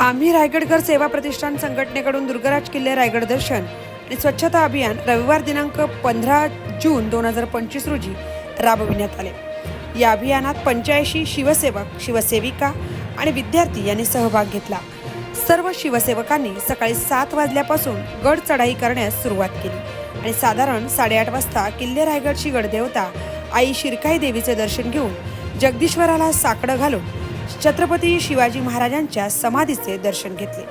आम्ही रायगडकर सेवा प्रतिष्ठान संघटनेकडून दुर्गराज किल्ले रायगड दर्शन आणि स्वच्छता अभियान रविवार दिनांक पंधरा जून दोन हजार पंचवीस रोजी राबविण्यात आले. या अभियानात पंच्याऐंशी शिवसेवक शिवसेविका आणि विद्यार्थी यांनी सहभाग घेतला. सर्व शिवसेवकांनी सकाळी सात वाजल्यापासून गड चढाई करण्यास सुरुवात केली आणि साधारण साडेआठ वाजता किल्ले रायगडची गडदेवता आई शिरकाई देवीचे दर्शन घेऊन जगदीश्वराला साकडं घालून छत्रपती शिवाजी महाराजांच्या समाधीचे दर्शन घेतले.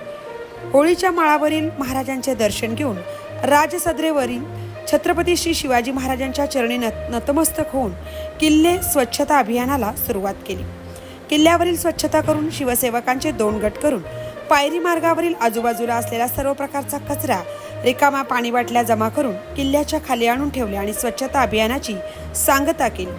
होळीच्या माळावरील महाराजांचे दर्शन घेऊन राजसदरेवरील छत्रपती श्री शिवाजी महाराजांच्या चरणी नतमस्तक होऊन किल्ले स्वच्छता अभियानाला सुरुवात केली. किल्ल्यावरील स्वच्छता करून शिवसेवकांचे दोन गट करून पायरी मार्गावरील आजूबाजूला असलेला सर्व प्रकारचा कचरा रिकामा पाणी बाटल्या जमा करून किल्ल्याच्या खाली आणून ठेवले आणि स्वच्छता अभियानाची सांगता केली.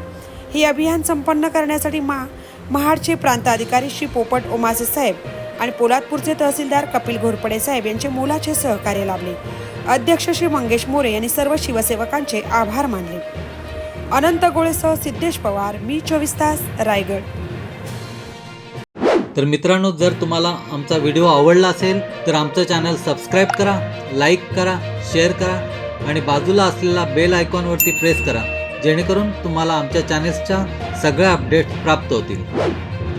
हे अभियान संपन्न करण्यासाठी मा महाडचे प्रांत अधिकारी श्री पोपट ओमासे साहेब आणि पोलादपूरचे तहसीलदार कपिल घोरपडे साहेब यांचे मोलाचे सहकार्य लाभले. अध्यक्ष श्री मंगेश मोरे यांनी सर्व शिवसेवकांचे आभार मानले. अनंत गोळेसह सिद्धेश पवार मी चोवीस तास रायगड. तर मित्रांनो जर तुम्हाला आमचा व्हिडिओ आवडला असेल तर आमचं चॅनल सबस्क्राईब करा लाईक करा शेअर करा आणि बाजूला असलेला बेल आयकॉनवरती प्रेस करा. जेणेकरून तुम्हाला आमच्या चॅनेल्सच्या सगळ्या अपडेट्स प्राप्त होतील.